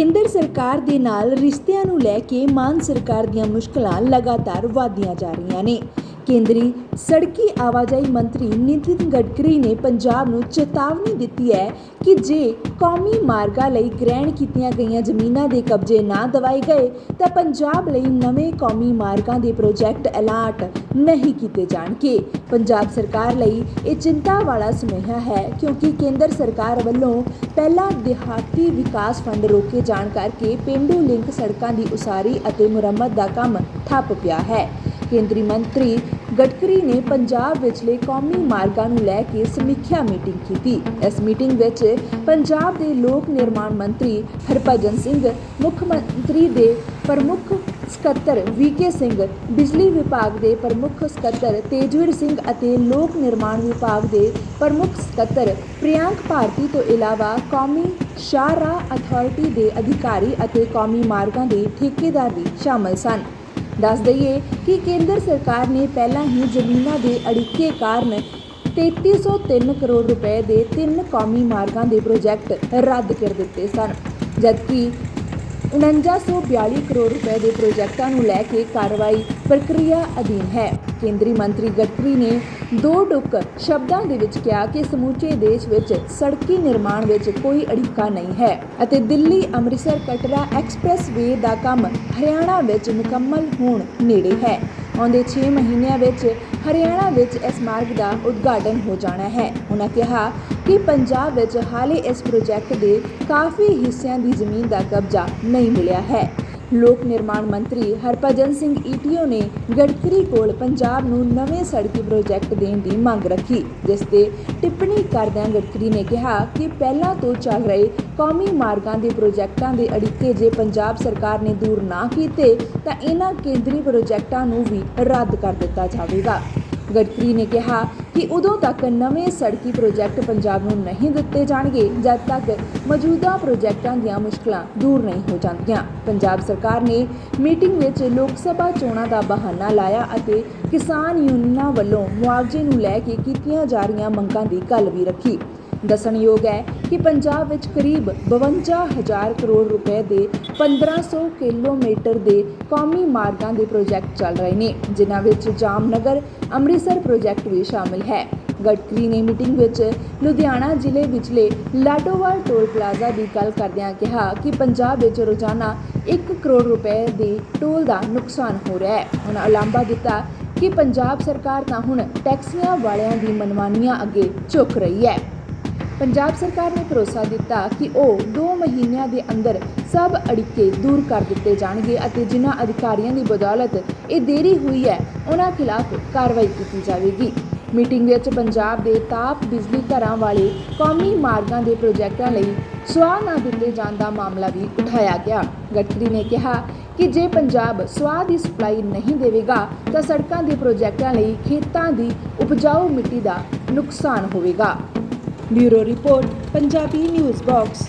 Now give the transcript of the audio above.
ਕੇਂਦਰ ਸਰਕਾਰ ਦੇ ਨਾਲ ਰਿਸ਼ਤਿਆਂ ਨੂੰ ਲੈ ਕੇ ਮਾਨ ਸਰਕਾਰ ਦੀਆਂ ਮੁਸ਼ਕਲਾਂ ਲਗਾਤਾਰ ਵਧਦੀਆਂ ਜਾ ਰਹੀਆਂ ਨੇ। ਕੇਂਦਰੀ ਸੜਕੀ ਆਵਾਜਾਈ ਮੰਤਰੀ ਨਿਤਿਨ ਗਡਕਰੀ ਨੇ ਪੰਜਾਬ ਨੂੰ ਚੇਤਾਵਨੀ ਦਿੱਤੀ ਹੈ ਕਿ ਜੇ ਕੌਮੀ ਮਾਰਗਾਂ ਲਈ ਗ੍ਰਹਿਣ ਕੀਤੀਆਂ ਗਈਆਂ ਜ਼ਮੀਨਾਂ ਦੇ ਕਬਜ਼ੇ ਨਾ ਦਵਾਏ ਗਏ, ਤਾਂ ਪੰਜਾਬ ਲਈ ਨਵੇਂ ਕੌਮੀ ਮਾਰਗਾਂ ਦੇ ਪ੍ਰੋਜੈਕਟ ਅਲਾਟ ਨਹੀਂ ਕੀਤੇ ਜਾਣਗੇ। ਪੰਜਾਬ ਸਰਕਾਰ ਲਈ ਇਹ ਚਿੰਤਾ ਵਾਲਾ ਸੁਨੇਹਾ ਹੈ ਕਿਉਂਕਿ ਕੇਂਦਰ ਸਰਕਾਰ ਵੱਲੋਂ ਪਹਿਲਾ ਦਿਹਾਤੀ ਵਿਕਾਸ ਫੰਡ ਰੋਕੇ ਜਾਣ ਕਰਕੇ ਪਿੰਡੂ ਲਿੰਕ ਸੜਕਾਂ ਦੀ ਉਸਾਰੀ ਅਤੇ ਮੁਰੰਮਤ ਦਾ ਕੰਮ ਠੱਪ ਪਿਆ ਹੈ। ਕੇਂਦਰੀ ਮੰਤਰੀ ਗਡਕਰੀ ਨੇ ਪੰਜਾਬ ਵਿਚਲੇ ਕੌਮੀ ਮਾਰਗਾਂ ਨੂੰ ਲੈ ਕੇ ਸਮੀਖਿਆ ਮੀਟਿੰਗ ਕੀਤੀ। ਇਸ ਮੀਟਿੰਗ ਵਿੱਚ ਪੰਜਾਬ ਦੇ ਲੋਕ ਨਿਰਮਾਣ ਮੰਤਰੀ ਹਰਭਜਨ ਸਿੰਘ, ਮੁੱਖ ਮੰਤਰੀ ਦੇ ਪ੍ਰਮੁੱਖ ਸਕੱਤਰ ਵੀਕੇ ਸਿੰਘ, ਬਿਜਲੀ ਵਿਭਾਗ ਦੇ ਪ੍ਰਮੁੱਖ ਸਕੱਤਰ ਤੇਜਵੀਰ ਸਿੰਘ ਅਤੇ ਲੋਕ ਨਿਰਮਾਣ ਵਿਭਾਗ ਦੇ ਪ੍ਰਮੁੱਖ ਸਕੱਤਰ ਪ੍ਰਿಯಾಂਕ ਭਾਰਤੀ ਤੋਂ ਇਲਾਵਾ ਕੌਮੀ ਸ਼ਾਹਰਾਹ ਅਥਾਰਟੀ ਦੇ ਅਧਿਕਾਰੀ ਅਤੇ ਕੌਮੀ ਮਾਰਗਾਂ ਦੇ ਠੇਕੇਦਾਰ ਵੀ ਸ਼ਾਮਲ ਸਨ। ਦੱਸ ਦਈਏ ਕਿ ਕੇਂਦਰ ਸਰਕਾਰ ਨੇ ਪਹਿਲਾਂ ਹੀ ਜ਼ਮੀਨਾਂ ਦੇ ਅੜਿੱਕੇ ਕਾਰਨ 3303 ਕਰੋੜ ਰੁਪਏ ਦੇ ਤਿੰਨ ਕੌਮੀ ਮਾਰਗਾਂ ਦੇ ਪ੍ਰੋਜੈਕਟ ਰੱਦ ਕਰ ਦਿੱਤੇ ਸਨ, ਜਦਕਿ 4942 ਕਰੋੜ ਰੁਪਏ ਦੇ ਪ੍ਰੋਜੈਕਟਾਂ ਨੂੰ ਲੈ ਕੇ ਕਾਰਵਾਈ ਪ੍ਰਕਿਰਿਆ ਅਧੀਨ ਹੈ। ਕੇਂਦਰੀ ਮੰਤਰੀ ਗਡਕਰੀ ਨੇ ਦੋ ਡੁੱਕ ਸ਼ਬਦਾਂ ਦੇ ਵਿੱਚ ਕਿਹਾ ਕਿ ਸਮੁੱਚੇ ਦੇਸ਼ ਵਿੱਚ ਸੜਕੀ ਨਿਰਮਾਣ ਵਿੱਚ ਕੋਈ ਅੜਿੱਕਾ ਨਹੀਂ ਹੈ ਅਤੇ ਦਿੱਲੀ, ਅੰਮ੍ਰਿਤਸਰ, ਕਟਰਾ ਐਕਸਪ੍ਰੈਸ ਵੇ ਦਾ ਕੰਮ ਹਰਿਆਣਾ ਵਿੱਚ ਮੁਕੰਮਲ ਹੋਣ ਨੇੜੇ ਹੈ। ਆਉਂਦੇ 6 ਮਹੀਨਿਆਂ ਵਿੱਚ ਹਰਿਆਣਾ ਵਿੱਚ ਇਸ ਮਾਰਗ ਦਾ ਉਦਘਾਟਨ ਹੋ ਜਾਣਾ ਹੈ। ਉਹਨਾਂ ਕਿਹਾ ਕਿ ਪੰਜਾਬ ਵਿੱਚ ਹਾਲੇ ਇਸ ਪ੍ਰੋਜੈਕਟ ਦੇ ਕਾਫੀ ਹਿੱਸਿਆਂ ਦੀ ਜ਼ਮੀਨ ਦਾ ਕਬਜ਼ਾ ਨਹੀਂ ਮਿਲਿਆ ਹੈ। ਲੋਕ ਨਿਰਮਾਣ ਮੰਤਰੀ ਹਰਭਜਨ ਸਿੰਘ ਈਟੀਓ ਨੇ ਗਡਕਰੀ ਕੋਲ ਪੰਜਾਬ ਨੂੰ ਨਵੇਂ ਸੜਕੀ ਪ੍ਰੋਜੈਕਟ ਦੇਣ ਦੀ ਮੰਗ ਰੱਖੀ, ਜਿਸ ਤੇ ਟਿੱਪਣੀ ਕਰਦਿਆਂ ਗਡਕਰੀ ਨੇ ਕਿਹਾ ਕਿ ਪਹਿਲਾਂ ਤੋਂ ਚੱਲ ਰਹੇ ਕੌਮੀ ਮਾਰਗਾਂ ਦੇ ਪ੍ਰੋਜੈਕਟਾਂ ਦੇ ਅੜਿੱਕੇ ਜੇ ਪੰਜਾਬ ਸਰਕਾਰ ਨੇ ਦੂਰ ਨਾ ਕੀਤੇ, ਤਾਂ ਇਹਨਾਂ ਕੇਂਦਰੀ ਪ੍ਰੋਜੈਕਟਾਂ ਨੂੰ ਵੀ ਰੱਦ ਕਰ ਦਿੱਤਾ ਜਾਵੇਗਾ। ਗਡਕਰੀ ਨੇ ਕਿਹਾ ਕਿ ਉਦੋਂ ਤੱਕ ਨਵੇਂ ਸੜਕੀ ਪ੍ਰੋਜੈਕਟ ਪੰਜਾਬ ਨੂੰ ਨਹੀਂ ਦਿੱਤੇ ਜਾਣਗੇ, ਜਦ ਤੱਕ ਮੌਜੂਦਾ ਪ੍ਰੋਜੈਕਟਾਂ ਦੀਆਂ ਮੁਸ਼ਕਲਾਂ ਦੂਰ ਨਹੀਂ ਹੋ ਜਾਂਦੀਆਂ। ਪੰਜਾਬ ਸਰਕਾਰ ਨੇ ਮੀਟਿੰਗ ਵਿੱਚ ਲੋਕ ਸਭਾ ਚੋਣਾਂ ਦਾ ਬਹਾਨਾ ਲਾਇਆ ਅਤੇ ਕਿਸਾਨ ਯੂਨੀਅਨਾਂ ਵੱਲੋਂ ਮੁਆਵਜ਼ੇ ਨੂੰ ਲੈ ਕੇ ਕੀਤੀਆਂ ਜਾ ਰਹੀਆਂ ਮੰਗਾਂ ਦੀ ਗੱਲ ਵੀ ਰੱਖੀ। ਦੱਸਣਯੋਗ ਹੈ ਕਿ ਪੰਜਾਬ ਵਿੱਚ ਕਰੀਬ 52000 ਕਰੋੜ ਰੁਪਏ ਦੇ 1500 ਕਿਲੋਮੀਟਰ ਦੇ ਕੌਮੀ ਮਾਰਗਾਂ ਦੇ ਪ੍ਰੋਜੈਕਟ ਚੱਲ ਰਹੇ ਨੇ, ਜਿਨ੍ਹਾਂ ਵਿੱਚ ਜਾਮਨਗਰ, ਅੰਮ੍ਰਿਤਸਰ ਪ੍ਰੋਜੈਕਟ ਵੀ ਸ਼ਾਮਿਲ ਹੈ। ਗਡਕਰੀ ਨੇ ਮੀਟਿੰਗ ਵਿੱਚ ਲੁਧਿਆਣਾ ਜ਼ਿਲ੍ਹੇ ਵਿਚਲੇ ਲਾਡੋਵਾਲ ਟੋਲ ਪਲਾਜ਼ਾ ਦੀ ਗੱਲ ਕਰਦਿਆਂ ਕਿਹਾ ਕਿ ਪੰਜਾਬ ਵਿੱਚ ਰੋਜ਼ਾਨਾ 1 ਕਰੋੜ ਰੁਪਏ ਦੇ ਟੋਲ ਦਾ ਨੁਕਸਾਨ ਹੋ ਰਿਹਾ ਹੈ। ਉਹਨਾਂ ਉਲਾਂਭਾ ਦਿੱਤਾ ਕਿ ਪੰਜਾਬ ਸਰਕਾਰ ਤਾਂ ਹੁਣ ਟੈਕਸੀਆਂ ਵਾਲਿਆਂ ਦੀ ਮਨਮਾਨੀਆਂ ਅੱਗੇ ਝੁਕ ਰਹੀ ਹੈ। ਪੰਜਾਬ ਸਰਕਾਰ ਨੇ ਭਰੋਸਾ ਦਿੱਤਾ ਕਿ ਉਹ 2 ਮਹੀਨਿਆਂ ਦੇ ਅੰਦਰ ਸਭ ਅੜਿੱਕੇ ਦੂਰ ਕਰ ਦਿੱਤੇ ਜਾਣਗੇ ਅਤੇ ਜਿਨ੍ਹਾਂ ਅਧਿਕਾਰੀਆਂ ਦੀ ਬਦੌਲਤ ਇਹ ਦੇਰੀ ਹੋਈ ਹੈ, ਉਹਨਾਂ ਖਿਲਾਫ ਕਾਰਵਾਈ ਕੀਤੀ ਜਾਵੇਗੀ। ਮੀਟਿੰਗ ਵਿੱਚ ਪੰਜਾਬ ਦੇ ਤਾਪ ਬਿਜਲੀ ਘਰਾਂ ਵਾਲੇ ਕੌਮੀ ਮਾਰਗਾਂ ਦੇ ਪ੍ਰੋਜੈਕਟਾਂ ਲਈ ਸਵਾਹ ਨਾ ਦਿੱਤੇ ਜਾਣ ਦਾ ਮਾਮਲਾ ਵੀ ਉਠਾਇਆ ਗਿਆ। ਗਡਕਰੀ ਨੇ ਕਿਹਾ ਕਿ ਜੇ ਪੰਜਾਬ ਸਵਾਹ ਦੀ ਸਪਲਾਈ ਨਹੀਂ ਦੇਵੇਗਾ, ਤਾਂ ਸੜਕਾਂ ਦੇ ਪ੍ਰੋਜੈਕਟਾਂ ਲਈ ਖੇਤਾਂ ਦੀ ਉਪਜਾਊ ਮਿੱਟੀ ਦਾ ਨੁਕਸਾਨ ਹੋਵੇਗਾ। Bureau report Punjabi news box.